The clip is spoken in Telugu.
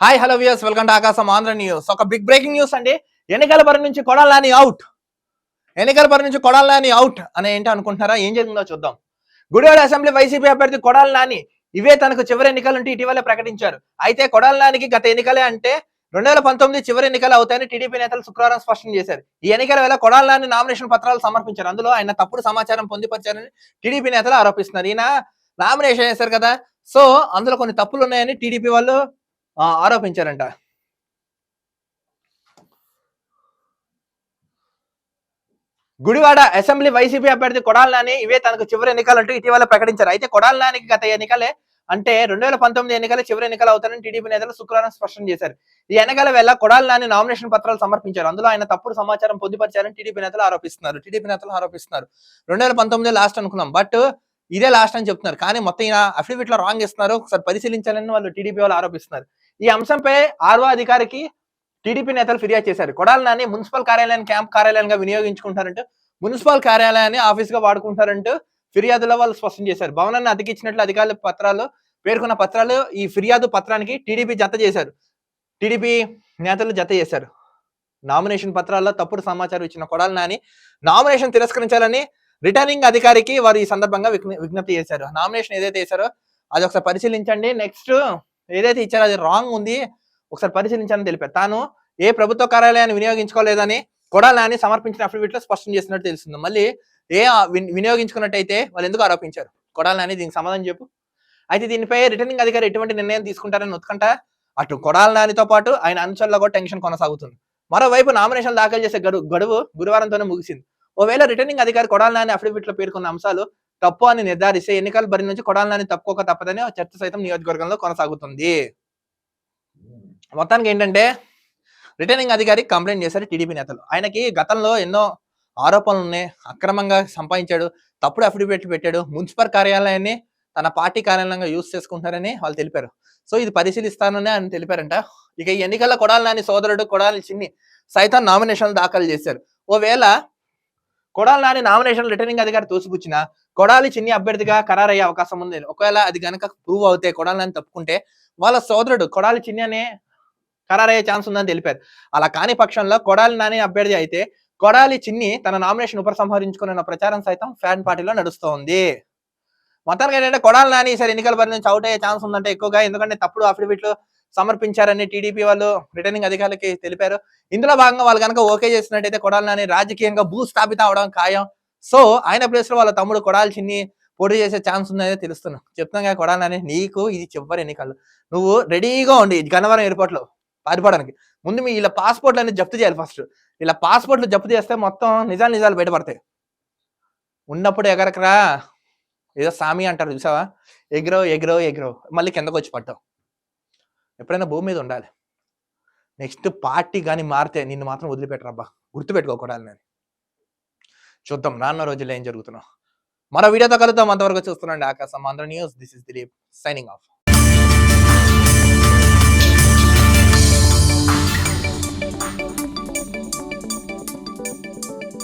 Hi hello views welcome to Aakasam Andhra news ఒక బిగ్ బ్రేకింగ్ న్యూస్ అండి. ఎన్నికల పరి నుంచి కొడాలని అవుట్ ఎన్నికల పరి నుంచి కొడాలని అవుట్ అని ఏంటి అనుకుంటున్నారా? ఏం జరిగిందో చూద్దాం. గుడివాడ అసెంబ్లీ వైసీపీ అభ్యర్థి కొడాలి నాని ఇవే తనకు చివరి ఎన్నికలు ఉంటే ఇటీవలే ప్రకటించారు. అయితే కొడాలి నానికి గత ఎన్నికలే అంటే రెండు వేల పంతొమ్మిది చివరి ఎన్నికలు అవుతాయని టీడీపీ నేతలు శుక్రవారం స్పష్టం చేశారు. ఈ ఎన్నికల వేళ కొడాలి నాని నామినేషన్ పత్రాలు సమర్పించారు. అందులో ఆయన తప్పుడు సమాచారం పొందిపరిచారని టీడీపీ నేతలు ఆరోపిస్తున్నారు. ఈయన నామినేషన్ చేశారు కదా. సో అందులో కొన్ని తప్పులు ఉన్నాయని టీడీపీ వాళ్ళు ఆరోపించారంట. గుడివాడ అసెంబ్లీ వైసీపీ అభ్యర్థి కొడాల నాని ఇవే తనకు చివరి ఎన్నికలంటూ ఇటీవల ప్రకటించారు. అయితే కొడాల నానికి గత ఎన్నికలే అంటే రెండు వేల పంతొమ్మిది ఎన్నికల చివరి ఎన్నికలు అవుతారని టీడీపీ నేతలు శుక్రవారం స్పష్టం చేశారు. ఈ ఎన్నికల వేళ కొడాల నాని నామినేషన్ పత్రాలు సమర్పించారు. అందులో ఆయన తప్పుడు సమాచారం పొందుపరిచారని టీడీపీ నేతలు ఆరోపిస్తున్నారు. టీడీపీ నేతలు ఆరోపిస్తున్నారు. రెండు వేల పంతొమ్మిది లాస్ట్ అనుకున్నాం. బట్ ఇదే లాస్ట్ అని చెప్తున్నారు. కానీ మొత్తం ఈయన అఫిడవిట్లో రాంగ్ ఇస్తున్నారు. ఒకసారి పరిశీలించాలని వాళ్ళు టీడీపీ వాళ్ళు ఆరోపిస్తున్నారు. ఈ అంశంపై ఆర్వో అధికారికి టీడీపీ నేతలు ఫిర్యాదు చేశారు. కొడాల నాని మున్సిపల్ కార్యాలయాన్ని క్యాంప్ కార్యాలయంగా వినియోగించుకుంటారంటూ మున్సిపల్ కార్యాలయాన్ని ఆఫీస్గా వాడుకుంటారంటూ ఫిర్యాదులో వాళ్ళు స్పష్టం చేశారు. భవనాన్ని అతికిచ్చినట్లు అధికారుల పత్రాలు పేర్కొన్న పత్రాలు ఈ ఫిర్యాదు పత్రానికి టీడీపీ జత చేశారు. టీడీపీ నేతలు జత చేశారు. నామినేషన్ పత్రాల్లో తప్పుడు సమాచారం ఇచ్చిన కొడాల నాని నామినేషన్ తిరస్కరించాలని రిటర్నింగ్ అధికారికి వారు ఈ సందర్భంగా విజ్ఞ- విజ్ఞప్తి చేశారు. నామినేషన్ ఏదైతే చేశారో అది ఒకసారి పరిశీలించండి. నెక్స్ట్ ఏదైతే ఇచ్చారో అది రాంగ్ ఉంది ఒకసారి పరిశీలించాలని తెలిపారు. తాను ఏ ప్రభుత్వ కార్యాలయాన్ని వినియోగించుకోలేదని కొడాలని సమర్పించిన అఫిడవిట్లో స్పష్టం చేసినట్టు తెలుస్తుంది. మళ్ళీ ఏ వినియోగించుకున్నట్టయితే వాళ్ళు ఎందుకు ఆరోపించారు? కొడాలని దీనికి సమాధానం చెప్పు. అయితే దీనిపై రిటర్నింగ్ అధికారి ఎటువంటి నిర్ణయం తీసుకుంటారని ఉత్కంఠ అటు కొడాల నానితో పాటు ఆయన అనుచరుల్లో కూడా టెన్షన్ కొనసాగుతుంది. మరోవైపు నామినేషన్ దాఖలు చేసే గడువు గడువు గురువారంతోనే ముగిసింది. ఒకవేళ రిటర్నింగ్ అధికారి కొడాల నాని అఫిడవిట్లో పేర్కొన్న అంశాలు తప్పు అని నిర్ధారిస్తే ఎన్నికల బరి నుంచి కొడాలి నాని తప్పుకోక తప్పదని చర్చ సైతం నియోజకవర్గంలో కొనసాగుతుంది. మొత్తానికి ఏంటంటే రిటర్నింగ్ అధికారి కంప్లైంట్ చేశారు టీడీపీ నేతలు. ఆయనకి గతంలో ఎన్నో ఆరోపణలు ఉన్నాయి. అక్రమంగా సంపాదించాడు. తప్పుడు అఫిడవిట్లు పెట్టాడు. మున్సిపల్ కార్యాలయాన్ని తన పార్టీ కార్యాలయంగా యూజ్ చేసుకుంటారని వాళ్ళు తెలిపారు. సో ఇది పరిశీలిస్తానని ఆయన తెలిపారంట. ఇక ఈ ఎన్నికల్లో కొడాలి నాని సోదరుడు కొడాలి చిన్ని సైతం నామినేషన్లు దాఖలు చేశారు. ఓవేళ కొడాల నాని నామినేషన్ రిటర్నింగ్ అధికారి తోసిపుచ్చిన కొడాలి చిన్ని అభ్యర్థిగా ఖరారయ్యే అవకాశం ఉంది. ఒకవేళ అది గనక ప్రూవ్ అవుతే కొడాలి నాని తప్పుకుంటే వాళ్ళ సోదరుడు కొడాలి చిన్ని అనే ఖరారయ్యే ఛాన్స్ ఉందని తెలిపారు. అలా కాని పక్షంలో కొడాలి నాని అభ్యర్థి అయితే కొడాలి చిన్ని తన నామినేషన్ ఉపసంహరించుకున్న ప్రచారం సైతం ఫ్యాన్ పార్టీలో నడుస్తోంది. మొత్తానికి ఏంటంటే కొడాలి నాని ఈసారి ఎన్నికల బరి నుంచి అవుట్ అయ్యే ఛాన్స్ ఉందంటే ఎక్కువగా ఎందుకంటే తప్పుడు అఫిడవిట్లు సమర్పించారని టీడీపీ వాళ్ళు రిటర్నింగ్ అధికారులకి తెలిపారు. ఇందులో భాగంగా వాళ్ళు కనుక ఓకే చేసినట్టయితే కొడాలి నాని రాజకీయంగా భూస్థాపిత అవడం ఖాయం. సో ఆయన ప్లేస్లో వాళ్ళ తమ్ముడు కొడాలి చిన్ని పోటీ చేసే ఛాన్స్ ఉందనేది తెలుస్తున్నాం. చెప్తున్నాగా కొడాలి నాని నీకు ఇది చివరి ఎన్నికలు. నువ్వు రెడీగా ఉండి గన్నవరం ఎయిర్పోర్ట్లో పారిపోవడానికి ముందు మీ ఇలా పాస్పోర్ట్లు అనేది జప్తు చేయాలి ఫస్ట్ ఇలా పాస్పోర్ట్లు జప్తు చేస్తే మొత్తం నిజాలు నిజాలు బయటపడతాయి. ఉన్నప్పుడు ఎగరకరా ఏదో సామి అంటారు చూసావా? ఎగ్రో ఎగ్రో ఎగ్రో. మళ్ళీ కిందకు వచ్చి పట్టావు ఎప్పుడైనా భూమి మీద ఉండాలి. నెక్స్ట్ పార్టీ కానీ మారితే నిన్ను మాత్రం వదిలిపెట్టరబ్బా గుర్తుపెట్టుకోకూడదు నేను. చూద్దాం రానున్న రోజుల్లో ఏం జరుగుతున్నావు మరో వీడియోతో కలుద్దాం. అంతవరకు చూస్తున్నాండి Aakasam Andhra news. This is Dilip signing off